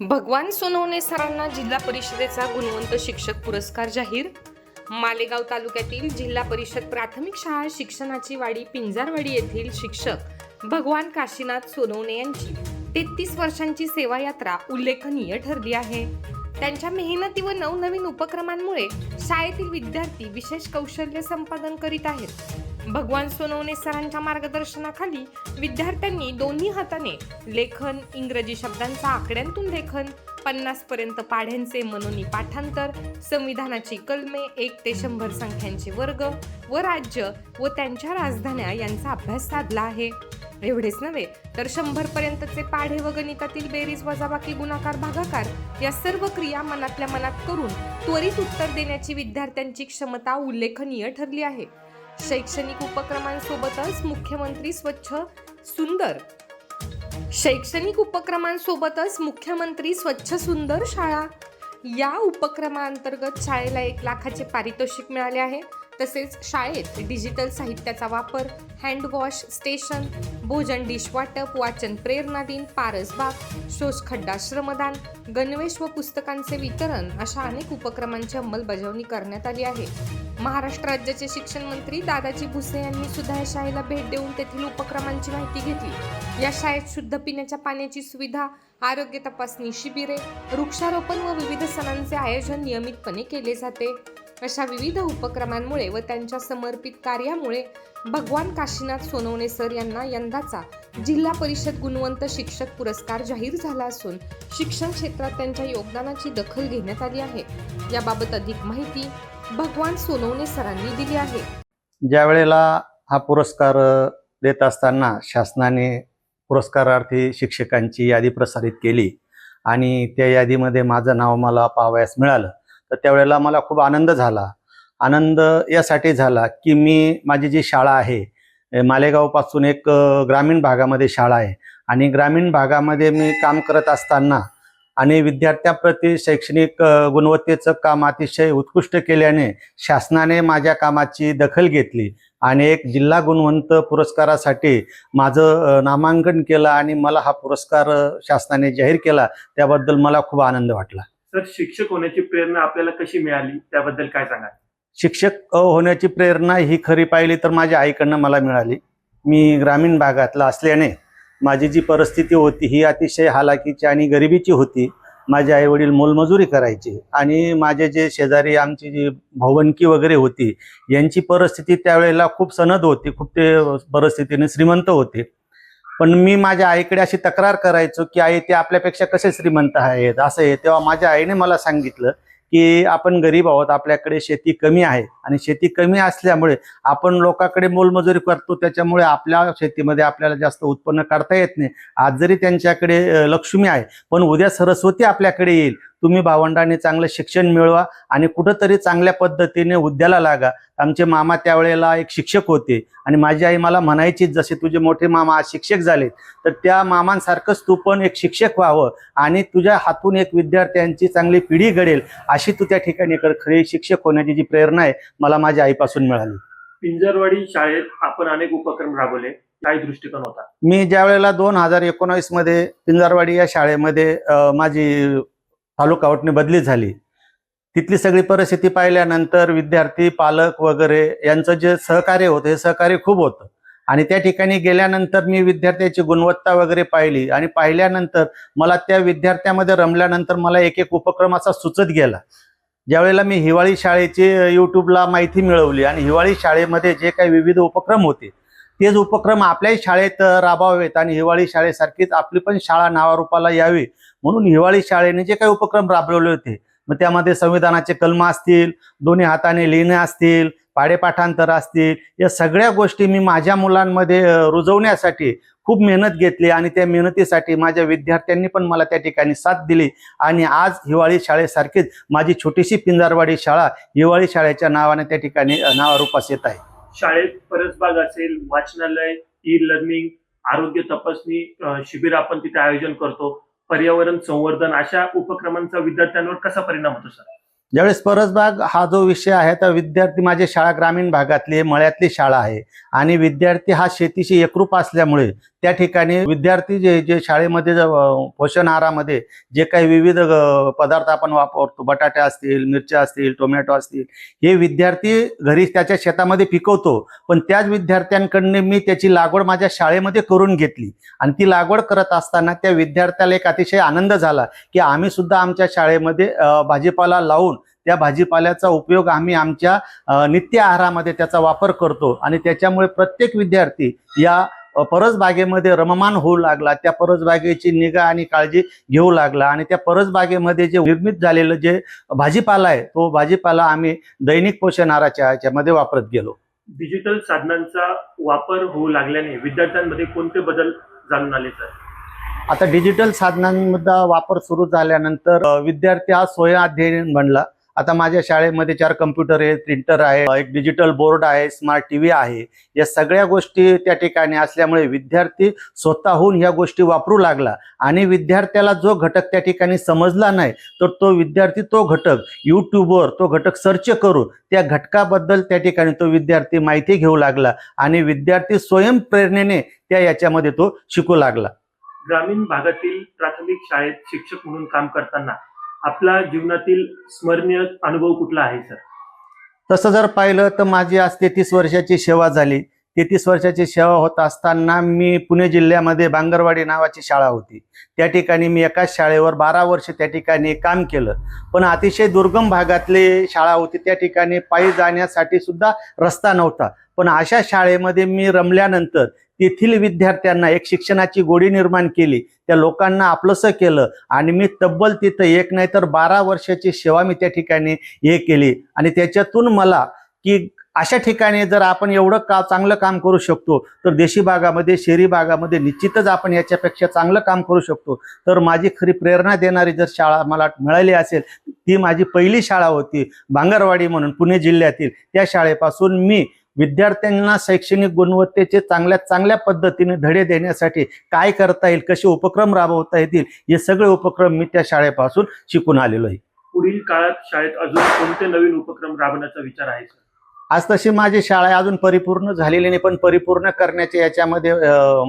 भगवान सोनवणे सरांना जिल्हा परिषदेचा गुणवंत शिक्षक पुरस्कार जाहीर. मालेगाव तालुक्यातील जिल्हा परिषद प्राथमिक शाळा शिक्षणाची वाडी पिंजारवाडी येथील शिक्षक भगवान काशीनाथ सोनवणे यांची तेहतीस वर्षांची सेवा यात्रा उल्लेखनीय ठरली आहे. त्यांच्या मेहनती व नवनवीन उपक्रमांमुळे शाळेतील विद्यार्थी विशेष कौशल्य संपादन करीत आहेत. भगवान सोनवणे सरांच्या मार्गदर्शनाखाली विद्यार्थ्यांनी दोन्ही हाताने लेखन इंग्रजी शब्दांचा आकड्यांतून लेखन पन्नास पर्यंत पाढ्यांचे मनोनी पाठांतर संविधानाची कलमे एक ते शंभर संख्यांचे वर्ग व राज्य व त्यांच्या राजधान्या यांचा अभ्यास साधला आहे. एवढेच नव्हे तर शंभर पर्यंतचे पाढे व गणितातील बेरीज वजाबाकी गुणाकार भागाकार या सर्व क्रिया मनातल्या मनात करून त्वरित उत्तर देण्याची विद्यार्थ्यांची क्षमता उल्लेखनीय ठरली आहे. शैक्षणिक उपक्रमांसोबतच मुख्यमंत्री स्वच्छ सुंदर. शैक्षणिक उपक्रमांसोबतच मुख्यमंत्री स्वच्छ सुंदर शाळा. या उपक्रमाअंतर्गत शाळेला एक लाखाचे पारितोषिक मिळाले आहे. तसेच शाळेत डिजिटल साहित्याचा वापर हँडवॉश स्टेशन भोजन डिश वाटप वाचन प्रेरणा दिन पारसबाग शोषखड्डा श्रमदान गणवेश व पुस्तकांचे वितरण अशा अनेक उपक्रमांची अंमलबजावणी करण्यात आली आहे. महाराष्ट्र राज्याचे शिक्षण मंत्री दादाजी भुसे यांनी सुद्धा या शाळेला भेट देऊन तेथील उपक्रमांची माहिती घेतली. या शाळेत शुद्ध पिण्याच्या पाण्याची सुविधा आरोग्य तपासणी शिबिरे वृक्षारोपण व विविध सणांचे आयोजन नियमितपणे केले जाते. अशा विविध उपक्रमांमुळे व त्यांच्या समर्पित कार्यामुळे भगवान काशीनाथ सोनवणे सर यांना यंदाचा जिल्हा परिषद गुणवंत शिक्षक पुरस्कार जाहीर झाला असून शिक्षण क्षेत्रात त्यांच्या योगदानाची दखल घेण्यात आली आहे. याबाबत अधिक माहिती भगवान सोनवणे सरांनी दिली आहे. ज्या वेळेला हा पुरस्कार देत असताना शासनाने पुरस्कारार्थी शिक्षकांची यादी प्रसारित केली आणि त्या यादीमध्ये माझं नाव मला पाहावयास मिळालं तर त्यावेळेला मला खूप आनंद झाला. आनंद यासाठी झाला की मी माझी जी शाळा आहे मालेगावपासून एक ग्रामीण भागामध्ये शाळा आहे. आणि ग्रामीण भागामध्ये मी काम करत असताना आणि विद्यार्थ्याप्रती शैक्षणिक गुणवत्तेचं काम अतिशय उत्कृष्ट केल्याने शासनाने माझ्या कामाची दखल घेतली आणि एक जिल्हा गुणवंत पुरस्कारासाठी माझं नामांकन केलं आणि मला हा पुरस्कार शासनाने जाहीर केला त्याबद्दल मला खूप आनंद वाटला. सर शिक्षक होण्याची प्रेरणा आपल्याला कशी मिळाली? त्याबद्दल काय सांगाल? शिक्षक होण्याची प्रेरणा ही खरी पाहिली तर माझ्या आईकडनं मला मिळाली. मी ग्रामीण भागातला असल्याने माझी जी परिस्थिती होती ही अतिशय हालाकीची आणि गरिबीची होती. माझे आई वडील मोलमजुरी करायचे आणि माझे जे शेजारी आमची जी भवनकी वगैरे होती यांची परिस्थिती त्यावेळेला खूप सनद होती. खूप ते परिस्थितीने श्रीमंत होते. पण मी माझ्या आईकडे अशी तक्रार करायचो की आई ते आपल्यापेक्षा कसे श्रीमंत आहेत? असं आहे. तेव्हा माझ्या आईने मला सांगितलं की आपण गरीब आहोत आपल्याकडे शेती कमी आहे. आणि शेती कमी असल्यामुळे आपण लोकांकडे मोलमजुरी करतो त्याच्यामुळे आपल्या शेतीमध्ये आपल्याला जास्त उत्पन्न काढता येत नाही. आज जरी त्यांच्याकडे लक्ष्मी आहे पण उद्या सरस्वती आपल्याकडे येईल. तुम्ही भावंडाने चांगलं शिक्षण मिळवा आणि कुठंतरी चांगल्या पद्धतीने उद्याला लागा. आमचे मामा त्यावेळेला एक शिक्षक होते आणि माझी आई मला म्हणायची जसे तुझे मोठे मामा आज शिक्षक झाले तर त्या मामांसारखंच तू पण एक शिक्षक व्हावं आणि तुझ्या हातून एक विद्यार्थ्यांची चांगली पिढी घडेल. अशी तू त्या ठिकाणी कर खरी शिक्षक होण्याची जी प्रेरणा आहे मला माझ्या आईपासून मिळाली. पिंजरवाडी शाळेत आपण अनेक उपक्रम राबवले. काय दृष्टिकोन होता? मी ज्या वेळेला दोन हजार एकोणावीसमध्ये पिंजारवाडी या शाळेमध्ये माझी तालुका वाटणी बदली झाली तिथली सगळी परिस्थिती पाहिल्यानंतर विद्यार्थी पालक वगैरे यांचं जे सहकार्य होतं हे सहकार्य खूप होतं. आणि त्या ठिकाणी गेल्यानंतर मी विद्यार्थ्याची गुणवत्ता वगैरे पाहिली आणि पाहिल्यानंतर मला त्या विद्यार्थ्यामध्ये रमल्यानंतर मला एक एक उपक्रम असा सुचत गेला. ज्यावेळेला मी हिवाळी शाळेची यूट्यूबला माहिती मिळवली आणि हिवाळी शाळेमध्ये जे काही विविध उपक्रम होते तेच उपक्रम आपल्याही शाळेत राबवावेत आणि हिवाळी शाळेसारखीच आपली पण शाळा नावारूपाला यावी. म्हणून हिवाळी शाळेने जे काही उपक्रम राबवले होते मग त्यामध्ये संविधानाचे कलम असतील दोन्ही हाताने लिहिणे असतील पाडेपाठांतर असतील या सगळ्या गोष्टी मी माझ्या मुलांमध्ये रुजवण्यासाठी खूप मेहनत घेतली आणि त्या मेहनतीसाठी माझ्या विद्यार्थ्यांनी पण मला त्या ठिकाणी साथ दिली. आणि आज हिवाळी शाळेसारखीच माझी छोटीशी पिंजारवाडी शाळा हिवाळी शाळेच्या नावाने त्या ठिकाणी नावारूपास येत आहे. शाळेत परसबाग असेल वाचनालय ई लर्निंग आरोग्य तपासणी शिबिर आपण तिथे आयोजन करतो. पर्यावरण संवर्धन अशा उपक्रमांचा विद्यार्थ्यांवर कसा परिणाम होतो सर? ज्यावेळेस परसबाग हा जो विषय आहे तर विद्यार्थी माझी शाळा ग्रामीण भागातली मळ्यातली शाळा आहे. आणि विद्यार्थी हा शेतीशी एकरूप असल्यामुळे त्या ठिकाणी विद्यार्थी जे जे शाळेमध्ये पोषण आहारामध्ये जे काही विविध पदार्थ आपण वापरतो बटाटे असतील मिरच्या असतील टोमॅटो असतील हे विद्यार्थी घरी त्याच्या शेतामध्ये पिकवतो. पण त्याच विद्यार्थ्यांकडनं मी त्याची लागवड माझ्या शाळेमध्ये करून घेतली. आणि ती लागवड करत असताना त्या विद्यार्थ्याला एक अतिशय आनंद झाला की आम्ही सुद्धा आमच्या शाळेमध्ये भाजीपाला लावून त्या भाजीपाल्याचा उपयोग आम्ही आमच्या नित्य आहारामध्ये त्याचा वापर करतो. आणि त्याच्यामुळे प्रत्येक विद्यार्थी या परसबागेमध्ये रममान होऊ लागला त्या परसबागेची निगा आणि काळजी घेऊ लागला आणि त्या परसबागेमध्ये जे निर्मित झालेलं जे भाजीपाला आहे तो भाजीपाला आम्ही दैनिक पोषण आहाराच्या ह्याच्यामध्ये वापरत गेलो. डिजिटल साधनांचा वापर होऊ लागल्याने विद्यार्थ्यांमध्ये कोणते बदल जाणून आले सर आता डिजिटल साधनांचा वापर सुरू झाल्यानंतर विद्यार्थी हा स्वयंअध्ययन बनला. आता माझ्या शाळेमध्ये चार कम्प्युटर आहे प्रिंटर आहे एक डिजिटल बोर्ड आहे स्मार्ट टीव्ही आहे. या सगळ्या गोष्टी त्या ठिकाणी असल्यामुळे विद्यार्थी स्वतःहून ह्या गोष्टी वापरू लागला. आणि विद्यार्थ्याला जो घटक त्या ठिकाणी समजला नाही तर तो विद्यार्थी तो घटक यूट्यूबवर तो घटक सर्च करून त्या घटकाबद्दल त्या ठिकाणी तो विद्यार्थी माहिती घेऊ लागला आणि विद्यार्थी स्वयंप्रेरणेने त्या याच्यामध्ये तो शिकू लागला. ग्रामीण भागातील प्राथमिक शाळेत शिक्षक म्हणून काम करताना आपला जीवनातील स्मरणीय अनुभव कुठला आहे सर? तसं जर पाहिलं तर माझी आज तेहतीस वर्षाची सेवा झाली. तेहतीस वर्षाची सेवा होत असताना मी पुणे जिल्ह्यामध्ये बांगरवाडी नावाची शाळा होती. त्या ठिकाणी मी एकाच शाळेवर बारा वर्ष त्या ठिकाणी काम केलं. पण अतिशय दुर्गम भागातली शाळा होती. त्या ठिकाणी पायी जाण्यासाठी सुद्धा रस्ता नव्हता. पण अशा शाळेमध्ये मी रमल्यानंतर तेथील विद्यार्थ्यांना एक शिक्षणाची गोडी निर्माण केली. त्या लोकांना आपलंसं केलं आणि मी तब्बल तिथं एक नाही तर बारा वर्षाची सेवा मी त्या ठिकाणी हे केली. आणि त्याच्यातून मला की अशा ठिकाणी जर आपण एवढं का चांगलं काम करू शकतो तर देशी भागामध्ये शहरी भागामध्ये निश्चितच आपण याच्यापेक्षा चांगलं काम करू शकतो. तर माझी खरी प्रेरणा देणारी जर शाळा मला मिळाली असेल ती माझी पहिली शाळा होती भांगरवाडी म्हणून पुणे जिल्ह्यातील. त्या शाळेपासून मी विद्यार्थ्यांना शैक्षणिक गुणवत्तेचे चांगल्या चांगल्या पद्धतीने धडे देण्यासाठी काय करता येईल कसे उपक्रम राबवता येतील हे सगळे उपक्रम मी त्या शाळेपासून शिकून आलेलो आहे. पुढील काळात शाळेत अजून कोणते नवीन उपक्रम राबवण्याचा विचार आहे सर? आज तशी माझी शाळा अजून परिपूर्ण झालेली नाही पण परिपूर्ण करण्याच्या याच्यामध्ये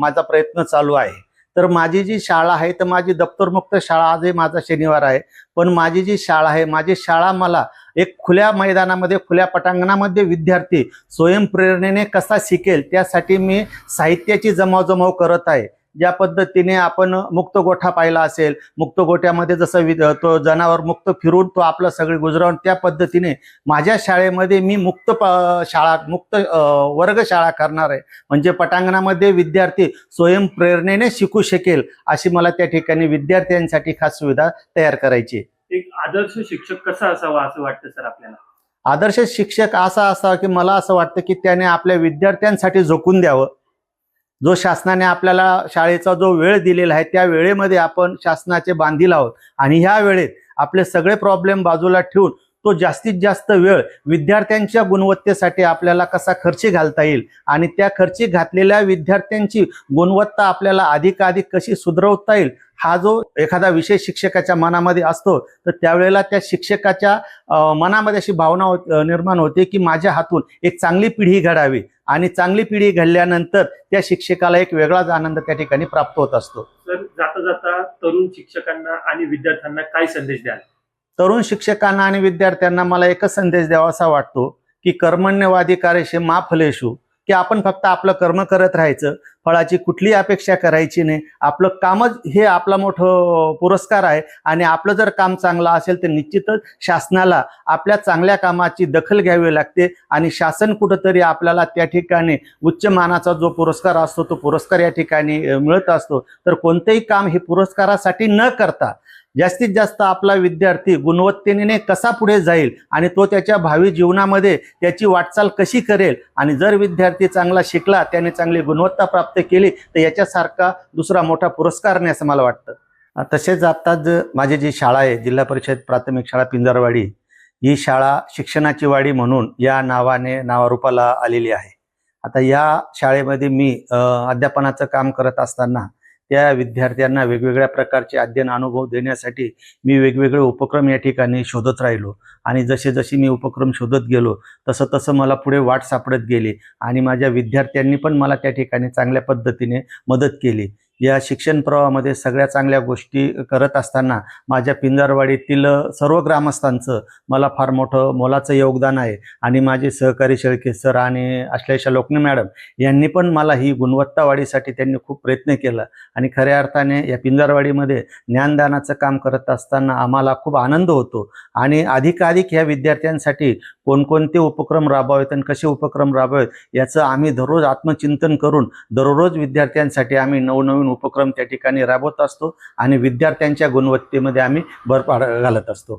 माझा प्रयत्न चालू आहे. तर माझी जी शाळा आहे तर माझी दप्तरमुक्त शाळा आजही माझा शनिवार आहे. पण माझी जी शाळा आहे माझी शाळा मला एक खुल्या मैदानामध्ये खुल्या पटांगणामध्ये विद्यार्थी स्वयंप्रेरणेने कसा शिकेल त्यासाठी मी साहित्याची जमावजमाव करत आहे. ज्या पद्धतीने आपण मुक्त गोठा पाहिला असेल मुक्त गोठ्यामध्ये जसं तो जनावर मुक्त फिरून तो आपलं सगळे गुजरावून त्या पद्धतीने माझ्या शाळेमध्ये मी मुक्त शाळा मुक्त वर्ग शाळा करणार आहे. म्हणजे पटांगणामध्ये विद्यार्थी स्वयंप्रेरणेने शिकू शकेल अशी मला त्या ठिकाणी विद्यार्थ्यांसाठी खास सुविधा तयार करायची. एक आदर्श शिक्षक कसा असावा असं वाटतं सर आपल्याला? आदर्श शिक्षक असा असावा की मला असं वाटतं की त्याने आपल्या विद्यार्थ्यांसाठी झोकून द्यावं. जो शासनाने आपल्याला शाळेचा जो वेळ दिलेला आहे त्या वेळेमध्ये आपण शासनाचे बांधील आहोत. आणि ह्या वेळेत आपले सगळे प्रॉब्लेम बाजूला ठेवून तो जास्तीत जास्त वेळ विद्यार्थ्यांच्या गुणवत्तेसाठी आपल्याला कसा खर्ची घालता येईल? आणि त्या खर्ची घातलेल्या विद्यार्थ्यांची गुणवत्ता आपल्याला अधिकाधिक कशी सुधरवता येईल? हा जो एखादा विषय शिक्षकाच्या मनामध्ये असतो तर त्यावेळेला त्या शिक्षकाच्या मनामध्ये अशी भावना हो निर्माण होते की माझ्या हातून एक चांगली पिढी घडावी. आणि चांगली पिढी घडल्यानंतर त्या शिक्षकाला एक वेगळाच आनंद त्या ठिकाणी प्राप्त होत असतो. सर जाता जाता तरुण शिक्षकांना आणि विद्यार्थ्यांना काय संदेश द्याल? तरुण शिक्षकांना आणि विद्यार्थ्यांना मला एकच संदेश द्यावा असा वाटतो की कर्मण्यवादी कार्यशे मा फलेशू की आपण फक्त आपलं कर्म करत राहायचं फळाची कुठलीही अपेक्षा करायची नाही आपलं कामच हे आपला मोठं पुरस्कार आहे आणि आपलं जर काम चांगलं असेल तर निश्चितच शासनाला आपल्या चांगल्या कामाची दखल घ्यावी लागते आणि शासन कुठंतरी आपल्याला त्या ठिकाणी उच्च मानाचा जो पुरस्कार असतो तो पुरस्कार या ठिकाणी मिळत असतो. तर कोणतंही काम हे पुरस्कारासाठी न करता जास्तीत जास्त आपला विद्यार्थी गुणवत्तेने कसा पुढे जाईल आणि तो त्याच्या भावी जीवनामध्ये त्याची वाटचाल कशी करेल आणि जर विद्यार्थी चांगला शिकला त्याने चांगली गुणवत्ता प्राप्त केली तर याच्यासारखा दुसरा मोठा पुरस्कार नाही असं मला वाटतं. तसेच आता ज माझी जी शाळा आहे जिल्हा परिषद प्राथमिक शाळा पिंजरवाडी ही शाळा शिक्षणाची वाडी म्हणून या नावाने नावारूपाला आलेली आहे. आता या शाळेमध्ये मी अध्यापनाचं काम करत असताना त्या विद्यार्थ्यांना वेगवेगळ्या प्रकारचे अध्ययन अनुभव देण्यासाठी मी वेगवेगळे उपक्रम या ठिकाणी शोधत राहिलो. आणि जसे जसे मी उपक्रम शोधत गेलो तसं तसं मला पुढे वाट सापडत गेली आणि माझ्या विद्यार्थ्यांनी पण मला त्या ठिकाणी चांगल्या पद्धतीने मदत केली. या शिक्षण प्रवाहामध्ये सगळ्या चांगल्या गोष्टी करत असताना माझ्या पिंजारवाडीतील सर्व ग्रामस्थांचं मला फार मोठं मोलाचं योगदान आहे. आणि माझे सहकारी शेळके सर आणि अश्लेषा लोकने मॅडम यांनी पण मला ही गुणवत्ता वाढीसाठी त्यांनी खूप प्रयत्न केला. आणि खऱ्या अर्थाने या पिंजारवाडीमध्ये ज्ञानदानाचं काम करत असताना आम्हाला खूप आनंद होतो. आणि अधिकाधिक ह्या विद्यार्थ्यांसाठी कोणकोणते उपक्रम राबवावेत आणि कसे उपक्रम राबवावेत याचं आम्ही दररोज आत्मचिंतन करून दररोज विद्यार्थ्यांसाठी आम्ही नवनवीन उपक्रम त्या ठिकाणी राबवत असतो आणि विद्यार्थ्यांच्या गुणवत्तेमध्ये आम्ही भर पाड घालत असतो.